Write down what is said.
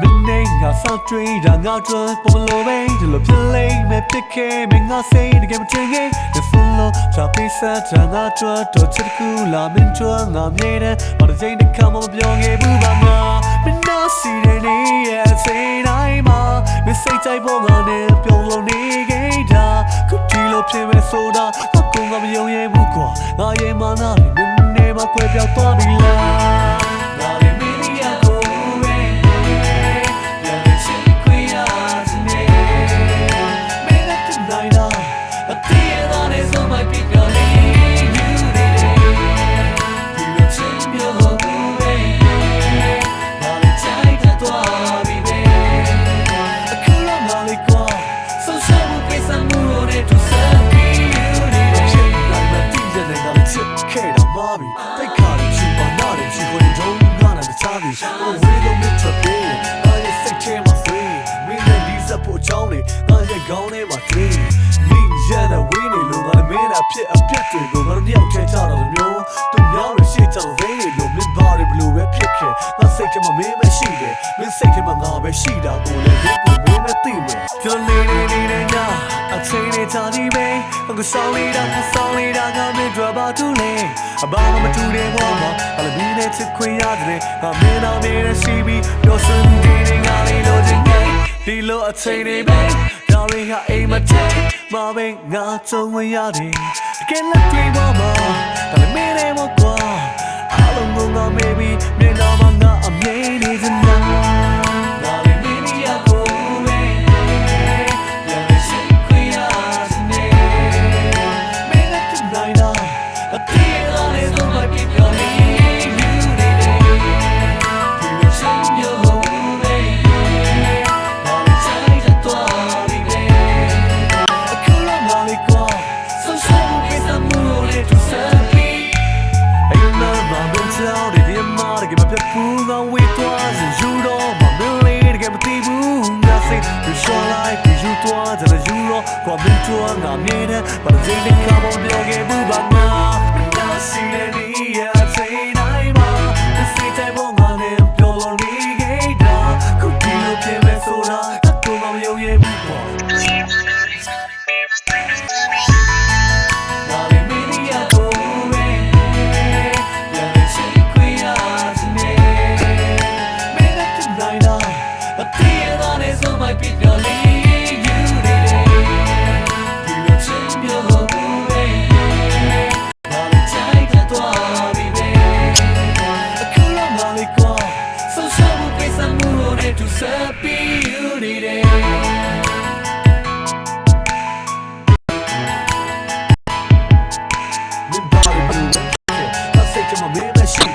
မင်းနဲ့ငါစောက်တွေးတာငါတို့ပုံလိုပဲဒီလိုဖြစ်လိမ့်မယ်ဖြစ်ခဲ့မင်းငါစိတ်တကယ်မတင်ခဲ့ဒီဖုန်းလို့ချပေးဆက်တာငါတို့တို့ချစ်ကူလာမင်းတို့ငါမြဲတယ်ဘာတစ်ချိန်တစ်ခါမှမပြောခဲ့ဘူးပါငါမင်းနာစီတဲ့နေရဲ့စိတ်တိုင်းမှာမင်းစိတ်ကြိုက်ဖို့ငါနဲ့ပြုံးလို့နေခဲ့တာခုဒီလိုဖြစ်မဲ့ဆိုတာငါကငါမယုံရဲ့ဘူးကွာငါရဲ့မနာလေးမင်းနဲ့မကွဲပြောက်သွားပြီလား ပြီတိတ်ခါလေးရှိပါနားတယ်ရှိခွင့်တော့ငါနဲ့တခြားပြီဟိုဝေးလို့မြတ်ထွက်ပြေးငါရဲ့စိတ်ထဲမှာဆွေးမင်းနဲ့ဒီစပ်ဖို့အကြောင်းတွေငါရဲ့ခေါင်းထဲမှာတွေးမိရတဲ့ဝင်းနေလို့ငါလည်းမင်းအဖြစ်အပြတ်တွေကိုငါတို့တယောက်ထဲချတော့လို့မျိုးသူများတွေရှေ့ချတော့ဝင်းနေလို့မင်းဘာတွေဘလို့ပဲဖြစ်ခဲ့ငါစိတ်ထဲမှာမင်းမရှိတယ်မင်းစိတ်ထဲမှာငါပဲရှိတာကိုလည်းဒီကိုမင်းနဲ့သိမယ်ကျွန်တော်နေနေနေနာအ ချိန်နဲ့ချာဒီပဲငါဆောင်းနေတာငါဆောင်းနေတာငါမင်းတို့ဘာတူလဲအဘာမှမတူတဲ့ဘောမှာအလဘီနဲ့ချစ်ခွင့်ရတယ်ငါမင်းတော်နေတဲ့ရှိပြီးတော့စွန်ဒီနေငါလေးလို့ချင်တယ်ဒီလိုအချိန်တွေပဲဒါတွေဟာအိမ်မထဲမဘင်းငါကြုံဝင်ရတယ်တကယ်လက်တွေ့ပေါ်မှာဒါလည်းမင်းနဲ့မကွာအလုံးကငါ maybe မျက်နှာမှာငါအမြင်နေစနာ အတေးရတဲ့ဆုံးမပြပြလေးယူနေတယ်ဒီလိုချင်မျိုးပဲဘာလို့ချိုက် စိတ်ပြရှော်လိုက်ပြယူသွားတဲ့ယူတော့ကွာမင်းတို့ငါမြင်တယ်ဘာလို့စိတ်နဲ့ကမပြောခဲ့ဘူးဘာငါငါစီတဲ့ဒီရဲ့ နဲ့သူဆက်ပြီးယူ